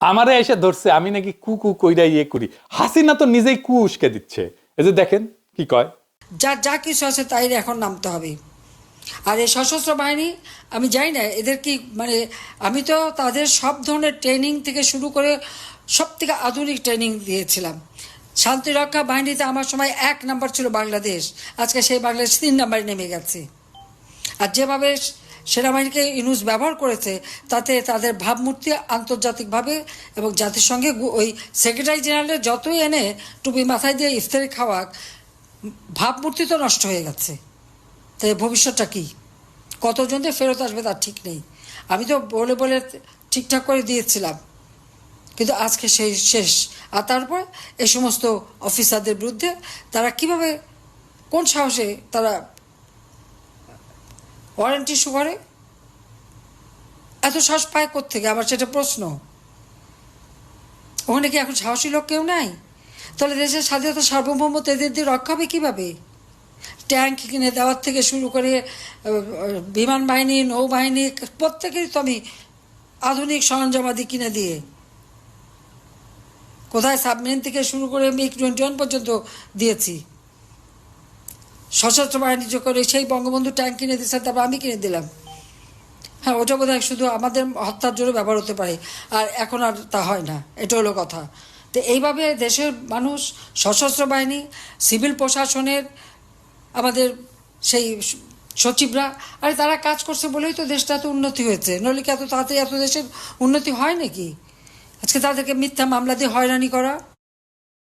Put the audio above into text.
আমারে এসে ধরছে, আমি নাকি কু কু কইরা ইয়ে করি। হাসিনা তো নিজেই কু উস্কে দিচ্ছে। এই যে দেখেন কি কয়। যা যা কিছু আছে তাই এখন নামতে হবে। আর এই সশস্ত্র বাহিনী, আমি জানি না, এদের কি মানে আমি তো তাদের সব ধরনের ট্রেনিং থেকে শুরু করে সব থেকে আধুনিক ট্রেনিং দিয়েছিলাম। শান্তিরক্ষা বাহিনীতে আমার সময় এক নাম্বার ছিল বাংলাদেশ। আজকে সেই বাংলাদেশ তিন নাম্বারে নেমে গেছে। আর যেভাবে সেনাবাহিনীকে ইউনুস ব্যবহার করেছে, তাতে তাদের ভাবমূর্তি আন্তর্জাতিকভাবে এবং জাতিসংঘে ওই সেক্রেটারি জেনারেলের যতই এনে টুপি মাথায় দিয়ে ইফতারি খাওয়াক, ভাবমূর্তি তো নষ্ট হয়ে গেছে। তাই ভবিষ্যৎটা কী? কতজন ফেরত আসবে তার ঠিক নেই। আমি তো বলে বলে ঠিকঠাক করে দিয়েছিলাম। কিন্তু আজকে সেই শেষ। আর তারপর এই সমস্ত অফিসারদের বিরুদ্ধে তারা কীভাবে, কোন সাহসে তারা ওয়ারেন্টি করে এত সাহস পায় থেকে আবার সেটা প্রশ্ন। ওখানে কি এখন সাহসী লোক কেউ নাই? তাহলে দেশের স্বাধীনতা সার্বভৌমত্ব এদের দিয়ে রক্ষা হবে কীভাবে? ট্যাঙ্ক কিনে দেওয়ার থেকে শুরু করে বিমান বাহিনী, নৌবাহিনী প্রত্যেকেরই তো আমি আধুনিক সরঞ্জামাদি কিনে দিয়ে। কোথায় সাবমেরিন থেকে শুরু করে মিগ টোয়েন্টি ওয়ান পর্যন্ত দিয়েছি। সশস্ত্র বাহিনী যে করে, সেই বঙ্গবন্ধু ট্যাঙ্ক কিনে দিয়েছেন তারপর আমি কিনে দিলাম। হ্যাঁ ওটা বোধ শুধু আমাদের হত্যার জন্য ব্যবহার হতে পারে, আর এখন আর তা হয় না, এটা হলো কথা। তো এইভাবে দেশের মানুষ, সশস্ত্র বাহিনী, সিভিল প্রশাসনের আমাদের সেই সচিবরা, আরে তারা কাজ করছে বলেই তো দেশটা এত উন্নতি হয়েছে, নইলে কি এত তাড়াতাড়ি এত দেশের উন্নতি হয় নাকি? আজকে তাদেরকে মিথ্যা মামলা দিয়ে হয়রানি করা।